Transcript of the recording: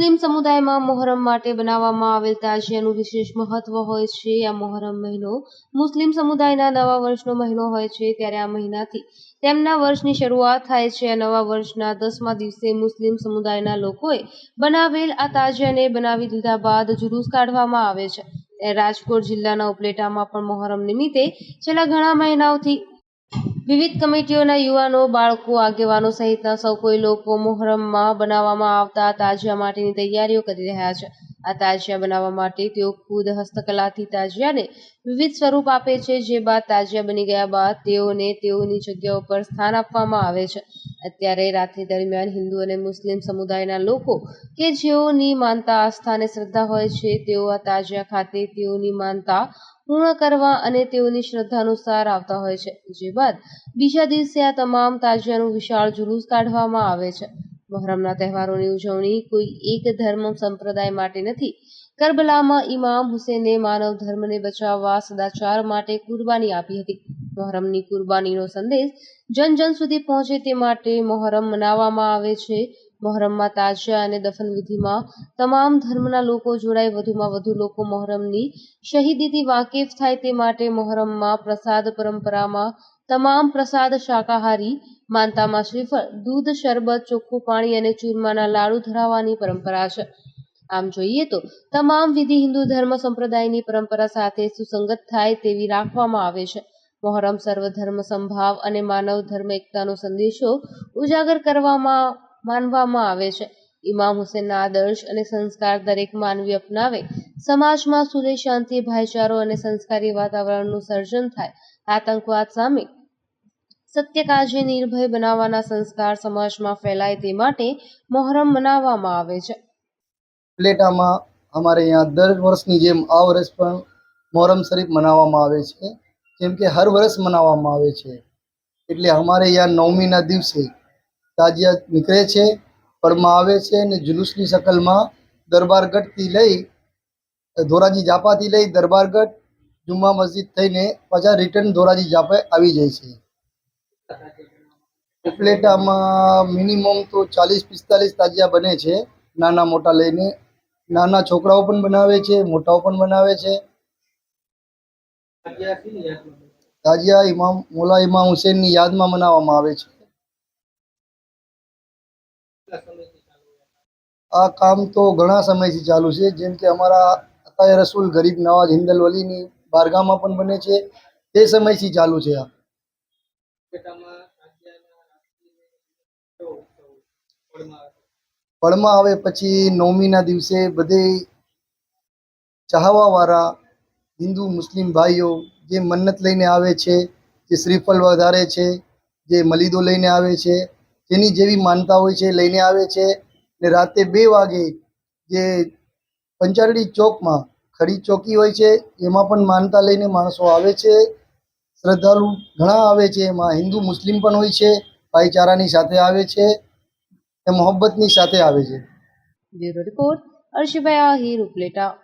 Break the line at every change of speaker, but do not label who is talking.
સમુદાયમાં મોહરમ માટે બનાવવામાં આવેલ તાજિયાનું વિશેષ મહત્વ હોય છે. આ મોહરમ મહિનો મુસ્લિમ સમુદાયના નવા વર્ષનો મહિનો હોય છે ત્યારે આ મહિનાથી તેમના વર્ષની શરૂઆત થાય છે. નવા વર્ષના દસમા દિવસે મુસ્લિમ સમુદાયના લોકોએ બનાવેલ આ તાજિયાને બનાવી દીધા બાદ જુલુસ કાઢવામાં આવે છે. રાજકોટ જિલ્લાના ઉપલેટામાં પણ મોહરમ નિમિત્તે છેલ્લા ઘણા મહિનાઓથી વિવિધ કમિટીઓના યુવાનો, બાળકો, આગેવાનો સહિતના સૌ કોઈ લોકો મોહરમમાં બનાવવામાં આવતા તાજિયા માટેની તૈયારીઓ કરી રહ્યા છે. આ તાજિયા બનાવવા માટે તેઓ ખુદ હસ્તકલાથી તાજિયાને વિવિધ સ્વરૂપ આપે છે. જે બાદ તાજિયા બની ગયા બાદ તેઓને તેઓની જગ્યાઓ પર સ્થાન આપવામાં આવે છે. અત્યારે રાત્રિ દરમિયાન હિન્દુ અને મુસ્લિમ સમુદાયના લોકો કે જેઓની માનતા આસ્થા અને શ્રદ્ધા હોય છે, તેઓ આ તાજિયા ખાતે તેઓની માનતા પૂર્ણ કરવા અને તેઓની શ્રદ્ધા અનુસાર આવતા હોય છે. જે બાદ બીજા દિવસે આ તમામ તાજિયાનું વિશાળ જુલુસ કાઢવામાં આવે છે. મહોરમના તહેવારોની ઉજવણી કોઈ એક ધર્મ સંપ્રદાય માટે નથી. કરબલામાં ઇમામ હુસેને માનવ ધર્મને બચાવવા સદાચાર માટે કુરબાની આપી હતી. મહોરમની કુરબાનીનો સંદેશ જન જન સુધી પહોંચે તે માટે મહોરમ મનાવવામાં આવે છે. મહોરમમાં તાજિયા અને દફન વિધિમાં તમામ ધર્મના લોકો જોડાય. વધુમાં વધુ લોકો મહોરમની શહીદીથી વાકેફ થાય તે માટે મહોરમમાં પ્રસાદ પરંપરામાં તમામ પ્રસાદ શાકાહારી, માનતામાં શ્રીફળ, દૂધ, શરબત, ચોખ્ખું પાણી અને ચૂરમાના લાડુ ધરાવવાની પરંપરા છે. આમ જોઈએ તો તમામ વિધિ હિન્દુ ધર્મ સંપ્રદાયની પરંપરા સાથે સુસંગત થાય તેવી રાખવામાં આવે છે. મોહરમ, સર્વધર્મ, સંભાવ અને માનવ ધર્મ એકતાનો સંદેશો ઉજાગર કરવામાં, માનવામાં આવે છે. ઇમામ હુસેનના આદર્શ અને સંસ્કાર દરેક માનવી અપનાવે. સમાજમાં સુરે શાંતિ, ભાઈચારો અને સંસ્કારી વાતાવરણનું સર્જન થાય. આતંકવાદ સામે સત્ય કાજે નિર્ભય બનાવવાના સંસ્કાર સમાજમાં ફેલાય તે માટે મોહરમ મનાવવામાં આવે છે.
પ્લેટામાં અમારે અહીંયા દર વર્ષની જેમ આ વર્ષ પણ મોહરમ શરીફ મનાવવામાં આવે છે. જેમ કે હર વર્ષ મનાવવામાં આવે છે. એટલે અમારે અહીંયા નવમીના દિવસે તાજિયા નીકળે છે પડમાં આવે છે અને જુલુસની શકલમાં દરબારગઢથી લઈ, ધોરાજી જાપાથી લઈ દરબારગઢ જુમ્મા મસ્જિદ થઈને પાછા રિટર્ન ધોરાજી જાપે આવી જાય છે. ઉપલેટામાં મિનિમમ તો ચાલીસ, પિસ્તાલીસ તાજિયા બને છે. નાના મોટા લઈને. નાના છોકરાઓ પણ બનાવે છે, મોટાઓ પણ બનાવે છે. તાજિયા ઇમામ, મોલા ઇમામ હુસેનની યાદમાં મનાવવામાં આવે છે. આ કામ તો ઘણા સમયથી ચાલુ છે. જેમ કે અમારા અતાય રસૂલ ગરીબ નવાજ હિન્દલ વલીની બારગામાં પણ બને છે. તે સમયથી ચાલુ છે આ. પડમાં આવે પછી નવમીના દિવસે બધે ચાહવાવાળા હિન્દુ મુસ્લિમ ભાઈઓ જે મન્નત લઈને આવે છે, જે શ્રીફળ વધારે છે, જે મલીદો લઈને આવે છે, જેની જેવી માનતા હોય છે લઈને આવે છે ને રાતે બે વાગે જે પંચારડી ચોકમાં ખડી ચોકી હોય છે, એમાં પણ માનતા લઈને માણસો આવે છે. શ્રદ્ધાળુ ઘણા આવે છે. એમાં હિન્દુ, મુસ્લિમ પણ હોય છે. ભાઈચારાની સાથે આવે છે એ મોહબ્બતની સાથે આવે છે.
રિપોર્ટ અર્શિભાઈ આહિર ઉપલેટા.